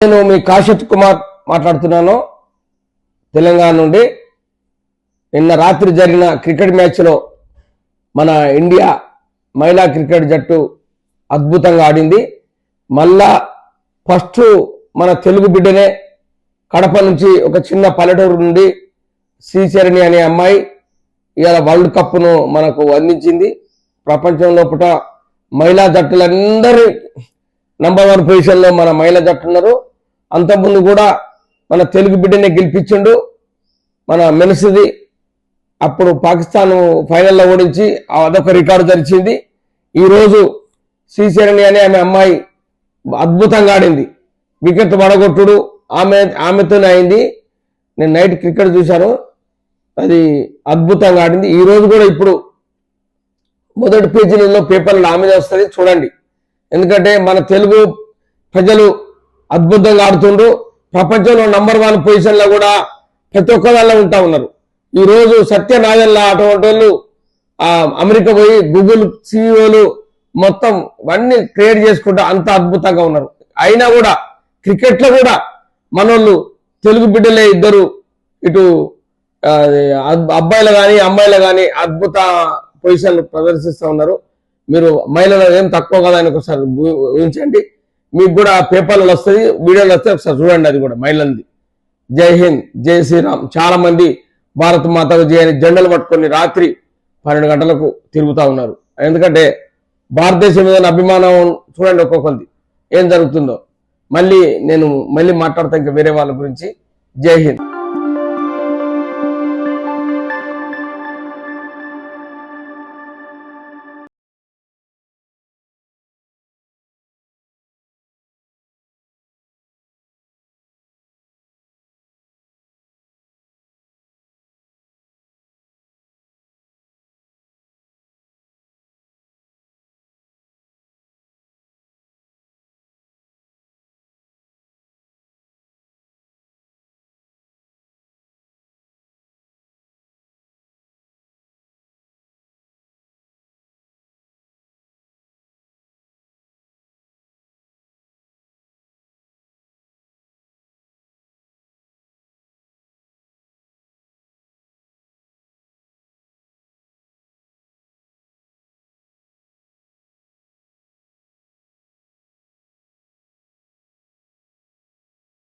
నేను మీ కాశిత్ కుమార్ మాట్లాడుతున్నాను. తెలంగాణ నుండి నిన్న రాత్రి జరిగిన క్రికెట్ మ్యాచ్లో మన ఇండియా మహిళా క్రికెట్ జట్టు అద్భుతంగా ఆడింది. మళ్ళా ఫస్ట్ మన తెలుగు బిడ్డనే కడప నుంచి ఒక చిన్న పల్లెటూరు నుండి శ్రీచరణి అనే అమ్మాయి ఇవాళ వరల్డ్ కప్ను మనకు అందించింది. ప్రపంచం లోపల మహిళా జట్టులందరూ నంబర్ వన్ పొజిషన్లో మన మహిళా జట్టు ఉన్నారు అంతకుముందు కూడా మన తెలుగు బిడ్డనే గెలిపించిండు. మన మెనసిది అప్పుడు పాకిస్తాన్ ఫైనల్లో ఓడించి అదొక రికార్డు తెరిచింది ఈరోజు శ్రీశరణి అనే ఆమె అమ్మాయి అద్భుతంగా ఆడింది. వికెట్ పడగొట్టుడు. ఆమె ఆమెతోనే అయింది. నేను నైట్ క్రికెట్ చూశాను. అది అద్భుతంగా ఆడింది. ఈరోజు కూడా ఇప్పుడు మొదటి పేజీలలో పేపర్లు ఆమె వస్తుంది. చూడండి. ఎందుకంటే మన తెలుగు ప్రజలు అద్భుతంగా ఆడుతుండ్రు. ప్రపంచంలో నంబర్ వన్ పొజిషన్లో కూడా ప్రతి ఒక్క ఉంటా ఉన్నారు. ఈ రోజు సత్యనారాయణ అటువంటి వాళ్ళు అమెరికా పోయి గూగుల్ సిఇఓలు మొత్తం అన్ని క్రియేట్ చేసుకుంటూ అంత అద్భుతంగా ఉన్నారు. అయినా కూడా క్రికెట్లో కూడా మనోళ్ళు తెలుగు బిడ్డలే ఇద్దరు. ఇటు అబ్బాయిలు కానీ అమ్మాయిలు కానీ అద్భుత పొజిషన్లు ప్రదర్శిస్తూ ఉన్నారు. మీరు మహిళలు ఏం తక్కువ కదా అని ఒకసారి ఊహించండి. మీకు కూడా పేపర్లు వస్తుంది వీడియోలు వస్తే ఒకసారి చూడండి అది కూడా మహిళంది జై హింద్ జై శ్రీరామ్. చాలా మంది భారత మాతకు జయ అని జెండలు పట్టుకొని రాత్రి పన్నెండు గంటలకు తిరుగుతూ ఉన్నారు. ఎందుకంటే భారతదేశం మీద అభిమానం చూడండి ఒక్కొక్కరిది. ఏం జరుగుతుందో. మళ్ళీ నేను మళ్ళీ మాట్లాడతాను ఇంకా వేరే వాళ్ళ గురించి. జై హింద్.